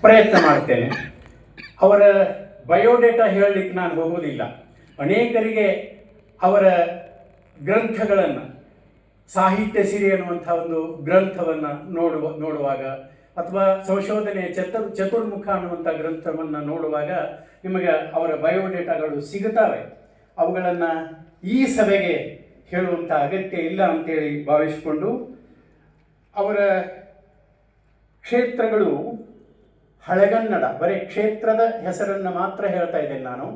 ಪ್ರಯತ್ನ ಮಾಡ್ತೇನೆ. ಅವರ ಬಯೋಡೇಟಾ ಹೇಳಲಿಕ್ಕೆ ನಾನು ಹೋಗುವುದಿಲ್ಲ. ಅನೇಕರಿಗೆ ಅವರ ಗ್ರಂಥಗಳನ್ನು, ಸಾಹಿತ್ಯ ಸಿರಿ ಅನ್ನುವಂಥ ಒಂದು ಗ್ರಂಥವನ್ನು ನೋಡುವ, ನೋಡುವಾಗ ಅಥವಾ ಸಂಶೋಧನೆಯ ಚತುರ್, ಚತುರ್ಮುಖ ಅನ್ನುವಂಥ ಗ್ರಂಥವನ್ನು ನೋಡುವಾಗ ನಿಮಗೆ ಅವರ ಬಯೋಡೇಟಾಗಳು ಸಿಗುತ್ತವೆ. ಅವುಗಳನ್ನು ಈ ಸಭೆಗೆ ಹೇಳುವಂಥ ಅಗತ್ಯ ಇಲ್ಲ ಅಂತೇಳಿ ಭಾವಿಸಿಕೊಂಡು ಅವರ ಕ್ಷೇತ್ರಗಳು ಹಳೆಗನ್ನಡ, ಬರೀ ಕ್ಷೇತ್ರದ ಹೆಸರನ್ನು ಮಾತ್ರ ಹೇಳ್ತಾ ಇದ್ದೇನೆ ನಾನು.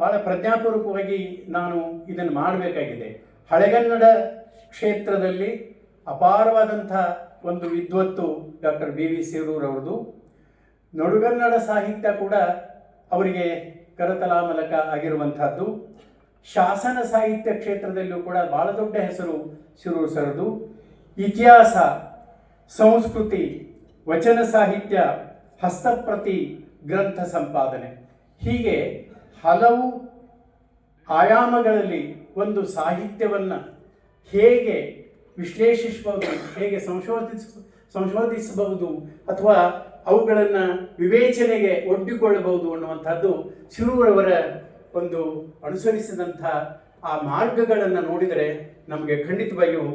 ಭಾಳ ಪ್ರಜ್ಞಾಪೂರ್ವಕವಾಗಿ ನಾನು ಇದನ್ನು ಮಾಡಬೇಕಾಗಿದೆ. ಹಳೆಗನ್ನಡ ಕ್ಷೇತ್ರದಲ್ಲಿ ಅಪಾರವಾದಂಥ ಒಂದು ವಿದ್ವತ್ತು ಡಾಕ್ಟರ್ ಬಿ ವಿ ಸಿರೂರವ್ರದ್ದು ನಡುಗನ್ನಡ ಸಾಹಿತ್ಯ ಕೂಡ ಅವರಿಗೆ ಕರತಲಾಮಲಕ ಆಗಿರುವಂಥದ್ದು. ಶಾಸನ ಸಾಹಿತ್ಯ ಕ್ಷೇತ್ರದಲ್ಲೂ ಕೂಡ ಭಾಳ ದೊಡ್ಡ ಹೆಸರು ಶಿರೂರು ಸರ್ದು. ಇತಿಹಾಸ ಸಂಸ್ಕೃತಿ, ವಚನ ಸಾಹಿತ್ಯ, ಹಸ್ತಪ್ರತಿ, ಗ್ರಂಥ ಸಂಪಾದನೆ. ಹೀಗೆ ಹಲವು ಆಯಾಮಗಳಲ್ಲಿ ಒಂದು ಸಾಹಿತ್ಯವನ್ನು ಹೇಗೆ ವಿಶ್ಲೇಷಿಸಬಹುದು, ಹೇಗೆ ಸಂಶೋಧಿಸ, ಸಂಶೋಧಿಸಬಹುದು ಅಥವಾ ಅವುಗಳನ್ನು ವಿವೇಚನೆಗೆ ಒಡ್ಡಿಕೊಳ್ಳಬಹುದು ಅನ್ನುವಂಥದ್ದು ಶಿರುವರವರ ಒಂದು ಅನುಸರಿಸಿದಂಥ ಆ ಮಾರ್ಗಗಳನ್ನು ನೋಡಿದರೆ ನಮಗೆ ಖಂಡಿತವಾಗಿಯೂ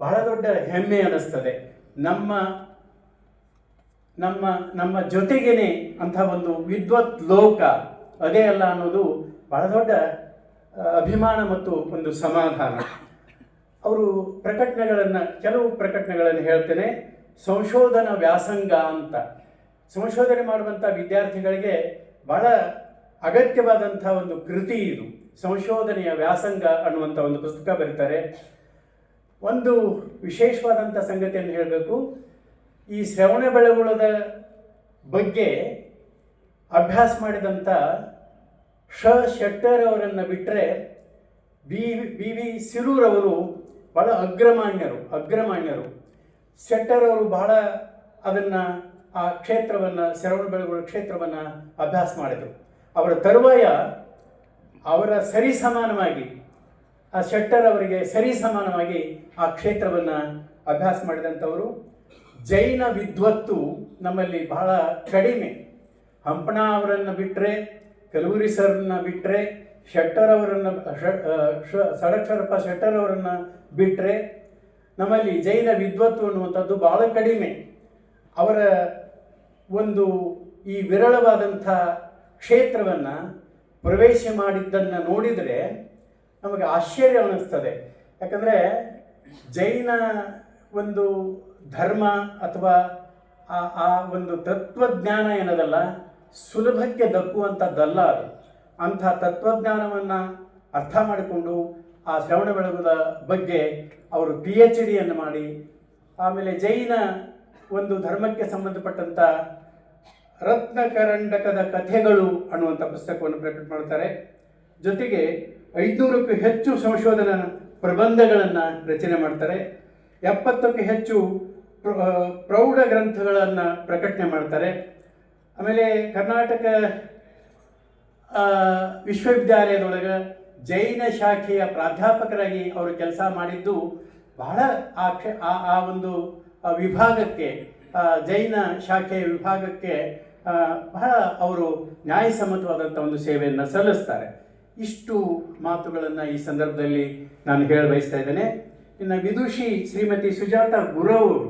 ಬಹಳ ದೊಡ್ಡ ಹೆಮ್ಮೆ ಅನ್ನಿಸ್ತದೆ. ನಮ್ಮ ನಮ್ಮ ನಮ್ಮ ಜೊತೆಗೇನೆ ಅಂಥ ಒಂದು ವಿದ್ವತ್ ಲೋಕ, ಅದೇ ಅಲ್ಲ ಅನ್ನೋದು ಬಹಳ ದೊಡ್ಡ ಅಭಿಮಾನ ಮತ್ತು ಒಂದು ಸಮಾಧಾನ. ಅವರು ಪ್ರಕಟಣೆಗಳನ್ನು, ಕೆಲವು ಪ್ರಕಟಣೆಗಳನ್ನು ಹೇಳ್ತೇನೆ. ಸಂಶೋಧನಾ ವ್ಯಾಸಂಗ ಅಂತ. ಸಂಶೋಧನೆ ಮಾಡುವಂಥ ವಿದ್ಯಾರ್ಥಿಗಳಿಗೆ ಬಹಳ ಅಗತ್ಯವಾದಂಥ ಒಂದು ಕೃತಿ ಇದು. ಸಂಶೋಧನೆಯ ವ್ಯಾಸಂಗ ಅನ್ನುವಂಥ ಒಂದು ಪುಸ್ತಕ ಬರೀತಾರೆ. ಒಂದು ವಿಶೇಷವಾದಂಥ ಸಂಗತಿಯನ್ನು ಹೇಳಬೇಕು. ಈ ಶ್ರವಣ ಬೆಳಗುಳದ ಬಗ್ಗೆ ಅಭ್ಯಾಸ ಮಾಡಿದಂಥ ಶ ಶೆಟ್ಟರ್ ಅವರನ್ನು ಬಿಟ್ಟರೆ ಬಿ ಬಿ ವಿ ಸಿರೂರವರು ಬಹಳ ಅಗ್ರಮಾನ್ಯರು ಅಗ್ರಮಾನ್ಯರು. ಶೆಟ್ಟರ್ ಅವರು ಬಹಳ ಅದನ್ನು ಆ ಕ್ಷೇತ್ರವನ್ನು, ಶ್ರವಣ ಬೆಳಗುಳ ಕ್ಷೇತ್ರವನ್ನು ಅಭ್ಯಾಸ ಮಾಡಿದರು. ಅವರ ತರುವಾಯ ಅವರ ಸರಿ ಸಮಾನವಾಗಿ ಆ ಶೆಟ್ಟರ್ ಅವರಿಗೆ ಸರಿ ಸಮಾನವಾಗಿ ಆ ಕ್ಷೇತ್ರವನ್ನು ಅಭ್ಯಾಸ ಮಾಡಿದಂಥವರು. ಜೈನ ವಿದ್ವತ್ತು ನಮ್ಮಲ್ಲಿ ಬಹಳ ಕಡಿಮೆ. ಹಂಪಣ ಅವರನ್ನು ಬಿಟ್ಟರೆ ಕಲಬುರಿ ಸರ್ನ ಬಿಟ್ಟರೆ ಶೆಟ್ಟರ್ ಅವರನ್ನು ಸಡಕ್ಷರಪ್ಪ ಶೆಟ್ಟರ್ ಅವರನ್ನು ಬಿಟ್ಟರೆ ನಮ್ಮಲ್ಲಿ ಜೈನ ವಿದ್ವತ್ತು ಅನ್ನುವಂಥದ್ದು ಬಹಳ ಕಡಿಮೆ. ಅವರ ಒಂದು ಈ ವಿರಳವಾದಂಥ ಕ್ಷೇತ್ರವನ್ನು ಪ್ರವೇಶ ಮಾಡಿದ್ದನ್ನು ನೋಡಿದರೆ ನಮಗೆ ಆಶ್ಚರ್ಯ ಅನ್ನಿಸ್ತದೆ. ಯಾಕಂದರೆ ಜೈನ ಒಂದು ಧರ್ಮ ಅಥವಾ ಆ ಆ ಒಂದು ತತ್ವಜ್ಞಾನ ಏನದಲ್ಲ, ಸುಲಭಕ್ಕೆ ದಕ್ಕುವಂಥದ್ದಲ್ಲ ಅದು. ಅಂಥ ತತ್ವಜ್ಞಾನವನ್ನು ಅರ್ಥ ಮಾಡಿಕೊಂಡು ಆ ಶ್ರವಣ ಬೆಳಗುದ ಬಗ್ಗೆ ಅವರು ಪಿ ಎಚ್ ಡಿಯನ್ನು ಮಾಡಿ, ಆಮೇಲೆ ಜೈನ ಒಂದು ಧರ್ಮಕ್ಕೆ ಸಂಬಂಧಪಟ್ಟಂಥ ರತ್ನಕರಂಡಕದ ಕಥೆಗಳು ಅನ್ನುವಂಥ ಪುಸ್ತಕವನ್ನು ಪ್ರಕಟ ಮಾಡ್ತಾರೆ. ಜೊತೆಗೆ ಐದುನೂರಕ್ಕೂ ಹೆಚ್ಚು ಸಂಶೋಧನಾ ಪ್ರಬಂಧಗಳನ್ನು ರಚನೆ ಮಾಡ್ತಾರೆ. ಎಪ್ಪತ್ತಕ್ಕೂ ಹೆಚ್ಚು ಪ್ರ- ಪ್ರೌಢ ಗ್ರಂಥಗಳನ್ನು ಪ್ರಕಟಣೆ ಮಾಡ್ತಾರೆ. ಆಮೇಲೆ ಕರ್ನಾಟಕ ವಿಶ್ವವಿದ್ಯಾಲಯದೊಳಗೆ ಜೈನ ಶಾಖೆಯ ಪ್ರಾಧ್ಯಾಪಕರಾಗಿ ಅವರು ಕೆಲಸ ಮಾಡಿದ್ದು ಬಹಳ ಆ ಆ ಒಂದು ವಿಭಾಗಕ್ಕೆ ಜೈನ ಶಾಖೆಯ ವಿಭಾಗಕ್ಕೆ ಬಹಳ ಅವರು ನ್ಯಾಯಸಮ್ಮತವಾದಂಥ ಒಂದು ಸೇವೆಯನ್ನು ಸಲ್ಲಿಸ್ತಾರೆ. ಇಷ್ಟು ಮಾತುಗಳನ್ನು ಈ ಸಂದರ್ಭದಲ್ಲಿ ನಾನು ಹೇಳ ಬಯಸ್ತಾ ಇದ್ದೇನೆ. ಇನ್ನು ವಿದುಷಿ ಶ್ರೀಮತಿ ಸುಜಾತ ಗುರವರು